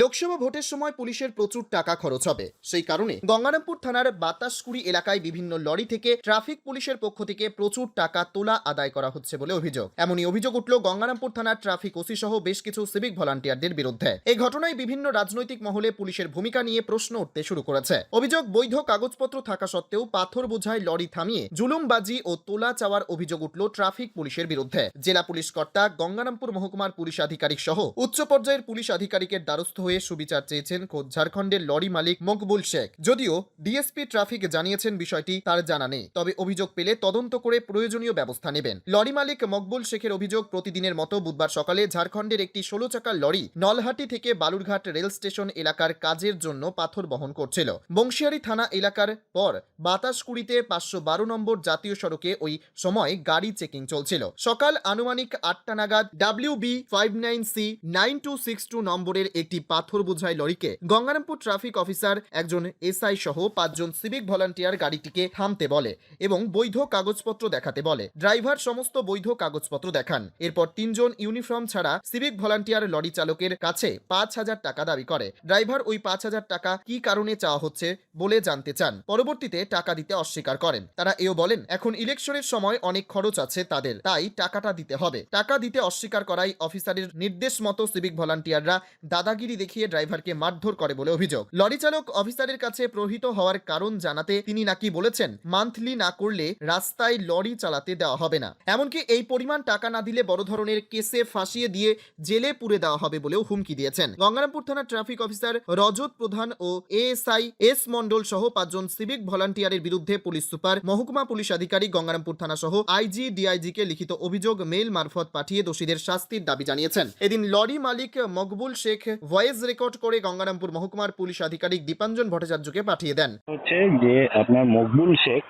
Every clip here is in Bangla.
লোকসভা ভোটের সময় পুলিশের প্রচুর টাকা খরচ হবে। সেই কারণে গঙ্গারামপুর থানার বাতাসকুড়ি এলাকায় বিভিন্ন লরি থেকে ট্রাফিক পুলিশের পক্ষ থেকে প্রচুর টাকা তোলা আদায় করা হচ্ছে বলে অভিযোগ। এমনই অভিযোগ উঠল গঙ্গারামপুর থানার ট্রাফিক ওসি সহ বেশ কিছু সিভিক ভলান্টিয়ারদের বিরুদ্ধে। এই ঘটনায় বিভিন্ন রাজনৈতিক মহলে পুলিশের ভূমিকা নিয়ে প্রশ্ন উঠতে শুরু করেছে। অভিযোগ, বৈধ কাগজপত্র থাকা সত্ত্বেও পাথর বোঝায় লরি থামিয়ে জুলুমবাজি ও তোলা চাওয়ার অভিযোগ উঠল ট্রাফিক পুলিশের বিরুদ্ধে। জেলা পুলিশ কর্তা গঙ্গারামপুর মহকুমার পুলিশ আধিকারিক সহ উচ্চ পর্যায়ের পুলিশ আধিকারিকের দ্বারস্থ হয়ে সুবিচার চেয়েছেন খোদ ঝাড়খণ্ডের লরি মালিক মকবুল শেখ। যদিও ডিএসপি ট্রাফিক জানিয়েছেন বিষয়টি, তার জানা নেই। তবে অভিযোগ পেলে তদন্ত করে প্রয়োজনীয় ব্যবস্থা নেবেন। লরি মালিক মকবুল শেখের অভিযোগ, প্রতিদিনের মতো বুধবার সকালে ঝাড়খণ্ডের একটি ষোলো চাকার লরি নলহাটি থেকে বালুরঘাট রেল স্টেশন এলাকার কাজের জন্য পাথর বহন করছিল। বংশিয়ারি থানা এলাকার পর বাতাসকুড়িতে পাঁচশো বারো নম্বর জাতীয় সড়কে ওই সময় গাড়ি চেকিং চলছিল। সকাল আনুমানিক আটটা নাগাদ W B five nine C nine two six two নম্বরের একটি পাথর বোঝাই লরিকে। গঙ্গারামপুর ট্রাফিক অফিসার একজন এসআই সহ পাঁচজন সিভিক ভলান্টিয়ার গাড়িটিকে থামতে বলে এবং বৈধ কাগজপত্র দেখাতে বলে। ড্রাইভার সমস্ত বৈধ কাগজপত্র দেখান। এরপর তিনজন ইউনিফর্ম ছাড়া সিভিক ভলান্টিয়ার লরি চালকের কাছে পাঁচ হাজার টাকা দাবি করে। ড্রাইভার ওই পাঁচ হাজার টাকা কি কারণে চাওয়া হচ্ছে বলে জানতে চান। পরবর্তীতে টাকা দিতে অস্বীকার করেন। তারা এও বলেন, এখন ইলেকশনের সময় অনেক খরচ আছে তাদের, তাই টাকাটা দিতে হবে। টাকা দিতে অস্বীকার করাই অফিসারের নির্দেশ মতো সিভিক ভলান্টিয়াররা দাদাগিরি দেখিয়ে ড্রাইভারকে মারধর করে বলে অভিযোগ। লরি চালক অফিসারের কাছে প্রহিত হওয়ার কারণ জানাতে তিনি নাকি বলেছেন, মান্থলি না করলে রাস্তায় লরি চালাতে দেওয়া হবে না। এমনকি এই পরিমাণ টাকা না দিলে বড় ধরনের কেসে ফাঁসিয়ে দিয়ে জেলে পুরে দেওয়া হবে বলেও হুমকি দিয়েছেন। গঙ্গারামপুর থানার ট্রাফিক অফিসার রজত প্রধান ও এএসআই এস মন্ডল সহ পাঁচজন সিভিক ভলান্টিয়ারের বিরুদ্ধে পুলিশ সুপার, মহকুমা পুলিশ আধিকারিক গঙ্গারামপুর থানা সহ আইজি ডিআইজি কে লিখিত অভিযোগ মেল মারফত পাঠিয়ে দোষীদের শাস্তির দাবি জানিয়েছেন। এদিন লরি মালিক মকবুল শেখ ভয়েস রেকর্ড করে গঙ্গারামপুর মহকুমার পুলিশ আধিকারিক দীপাঞ্জন ভট্টাচার্যকে পাঠিয়ে দেন। হচ্ছে যে আপনার মকবুল শেখ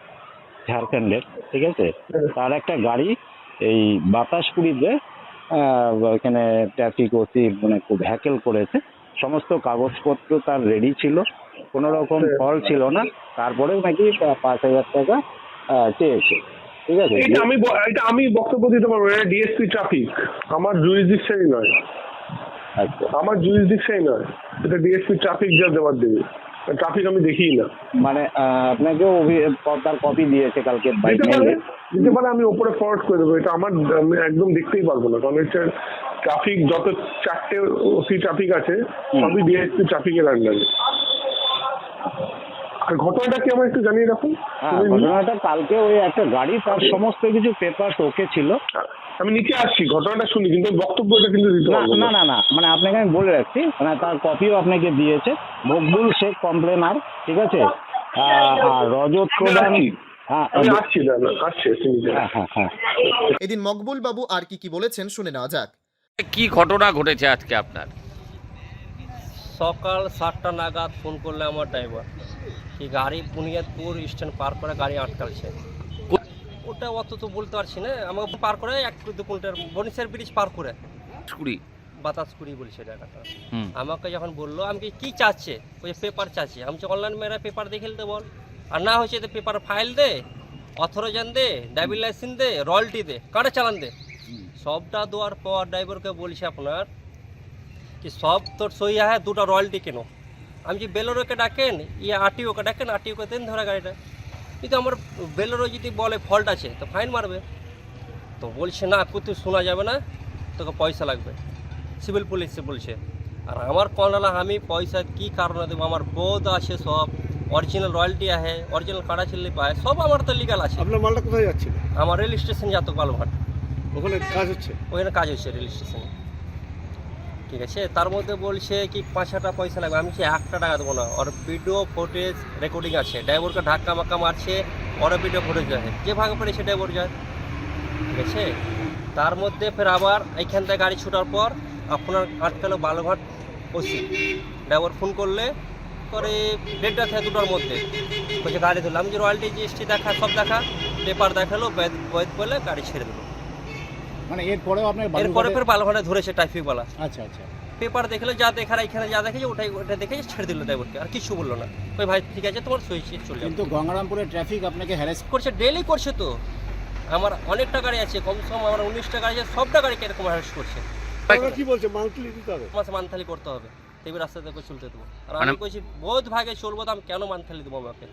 ঝাড়খণ্ডের ঠিক আছে? তার একটা গাড়ি এই বাতাসপুরীতে এখানে ট্রাফিক ওসি মানে খুব হ্যাকেল করেছে। সমস্ত কাগজপত্র তার রেডি ছিল। কোনো রকম ফল ছিল না। তারপরেও নাকি পাঁচ হাজার টাকা চেয়েছে। ঠিক আছে? এটা আমি এটা আমি বক্তব্য দিতে পারব এটা ডিএসপি ট্রাফিক আমার জুরিসডিকশনই নয়। আমার জুরিসডিকশনই নয়। এটা ডিএসপি ট্রাফিক যা দেওয়ার দেবে। ট্রাফিক আমি দেখিই না। মানে আপনাকে তার কপি দিয়েছে কালকে বাইক দিতে পারে আমি ওপরে ফরওয়ার্ড করে দেবো। এটা আমার একদম দেখতেই পারব না। কারণ এটা ট্রাফিক যত চারটে ওসি ট্রাফিক আছে। সবই ডিএসপি ট্রাফিকের আন্ডারে আর ঘটনাটা কি আমার একটু জানিয়ে রাখুন? হ্যাঁ ঘটনাটা কালকে ওই একটা গাড়ি তার সমস্ত কিছু পেপার ওকে ছিল। আমি নিচে আসছি ঘটনাটা শুনি কিন্তু বক্তব্যটা কিন্তু দিতে না পারব না। না মানে আপনাকে আমি বলে রাখছি মানে তার কপিও আপনাকে দিয়েছে মকবুল শেখ কমপ্লেনার ঠিক আছে? আর রজত প্রধান। হ্যাঁ হ্যাঁ হ্যাঁ হ্যাঁ। এদিন মকবুল বাবু আর কি কি বলেছেন শুনে নেওয়া যাক। কি ঘটনা ঘটেছে আজকে আপনার? সকাল সাতটা নাগাদ ফোন করলে আমার ড্রাইভার কি গাড়ি বুনিয়াদপুর স্ট্যান্ড পার করে গাড়ি আটকালছে। ওটা অত তো বলতে পারছি না। আমাকে পার করে এক দু কিলোমিটার বনিসের ব্রিজ পার করে। কুড়ি বাতাস কুড়ি বলছে জায়গাটা আমাকে যখন বলল আমি কি চাচ্ছে? ওই পেপার চাচ্ছে। আমি অনলাইন মেয়েরা পেপার দেখে নিতে বল। আর না হয়েছে তো পেপার ফাইল দে অথরোজান দে ড্রাইভিং লাইসেন্স দে রয়্যালটি দে কারে চালান দে? সবটা দেওয়ার পর ড্রাইভারকে বলছি আপনার কি সব তোর সই হ্যাঁ দুটো রয়্যালটি কেন। আমি যে বেলোরোকে ডাকেন ইয়ে আরটিওকে ডাকেন আরটিওকে দেন ধরা গাড়িটা। কিন্তু আমার বেলেরও যদি বলে ফল্ট আছে তো ফাইন মারবে। তো বলছে না কোথাও শোনা যাবে না তোকে পয়সা লাগবে। সিভিল পুলিশে বলছে আর আমার কনালা আমি পয়সা কি কারণে দেবো? আমার বোধ আছে সব অরিজিনাল রয়্যালটি আছে অরিজিনাল কাটা ছিল্লি পায় সব আমার তো লিগাল আছে। আপনার মালটা কোথায় যাচ্ছিল আমার রেল স্টেশন যাতো বালুঘাট ওখানে কাজ হচ্ছে? ওখানে কাজ হচ্ছে রেল স্টেশনে ঠিক আছে? তার মধ্যে বলছে কি পাঁচ হাজার পয়সা লাগবে। আমি বলছি একটা টাকা দেবো না। ওর ভিডিও ফুটেজ রেকর্ডিং আছে। ড্রাইভারকে ধাক্কা মাক্কা মারছে, ওর ভিডিও ফুটেজ আছে। যে ভাগে পড়েছে ড্রাইভার যায়। ঠিক আছে? তার মধ্যে ফের আবার এইখান থেকে গাড়ি ছুটার পর আপনার আটকালো বালুঘাট ওসি ড্রাইভার ফোন করলে, করে দেড়টা থেকে দুটোর মধ্যে। বলছে, গাড়ি ধরলাম। যে রয়্যালটি জিএসটি দেখা, সব দেখা পেপার দেখাল বৈধ বলে গাড়ি ছেড়ে দিল। মানে এরপরেও আপনার এরপরে ফের বালুঘাটে ধরেছে ট্রাফিকওয়ালা আচ্ছা আচ্ছা। পেপার দেখলে যা দেখার এখানে যা দেখেছে ওটাই ওটা দেখে ছেড়ে দিল ড্রাইভারকে আর কিছু বলল না। ওই ভাই ঠিক আছে তোমার সই চলে কিন্তু গঙ্গারামপুরের ট্রাফিক আপনাকে হ্যারাস করছে ডেলি করছে তো। আমার অনেকটা গাড়ি আছে কম সম আমার উনিশটা গাড়ি আছে সবটা গাড়িকে এরকম হ্যারেস করছে। কি বলছে মান্থলি দিতে হবে? মাসে মান্থালি করতে হবে। তেমনি রাস্তাতে চলতে দেবো। আর মানে- আমি কইছি বহুত ভাগে চলবো তো আমি কেন মানথালি দেবো আমাকে?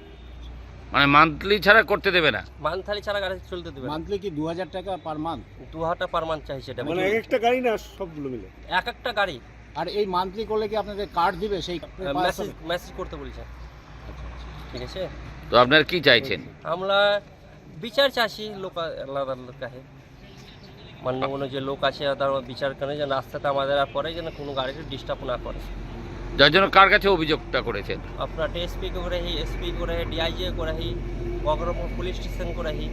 মানে মান্থলি ছাড়া করতে দেবে না। মানথালি ছাড়া গাড়ি চলতে দেবে না। মান্থলি কি দু হাজার টাকা পার মান্থ দু হাজার পার মান্থ চাইছে এটা মানে এক একটা গাড়ি না সবগুলো মিলে? এক একটা গাড়ি। আর এই মান্থলি করলে কি আপনাদের কার্ড দিবে? সেই মেসেজ মেসেজ করতে বলছে ঠিক আছে? তো আপনার কি চাইছেন? আমরা বিচার চাষি লোক আলাদা কাছে। মান্য কোনো যে লোক আছে তার বিচার করে যেন রাস্তাতে আমাদের আর পরে যেন কোনো গাড়িকে ডিস্টার্ব না করে। যার জন্য কার কাছে অভিযোগটা করেছেন? আপনার এসপি কে করে হি এসপি করে হি ডিআইজি করে হি পুলিশ স্টেশন করে হি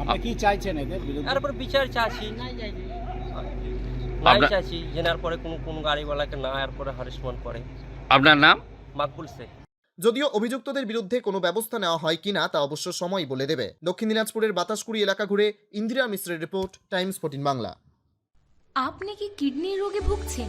আপনি কি চাইছেন এদের তারপর বিচার চাইছি নাই চাইছি জেনার পরে কোন কোন গাড়িওয়ালাকে না আর পরে হ্যারাসমেন্ট করে। আপনার নাম? মাকবুল শেখ। যদিও অভিযুক্তদের বিরুদ্ধে কোনো ব্যবস্থা নেওয়া হয় কিনা তা অবশ্য সময় বলে দেবে। দক্ষিণ দিনাজপুরের বাতাসকুড়ি এলাকা ঘুরে ইন্দিরা মিশ্রের রিপোর্ট টাইমস ফোর্টিন বাংলা। আপনি কি কিডনি রোগে ভুগছেন?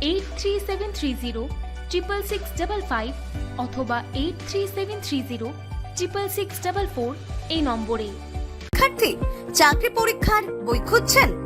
eight three seven three zero triple six double five অথবা eight three seven three zero triple six double four এই নম্বরে। শিক্ষার্থী চাকরি পরীক্ষার বই খুঁজছেন?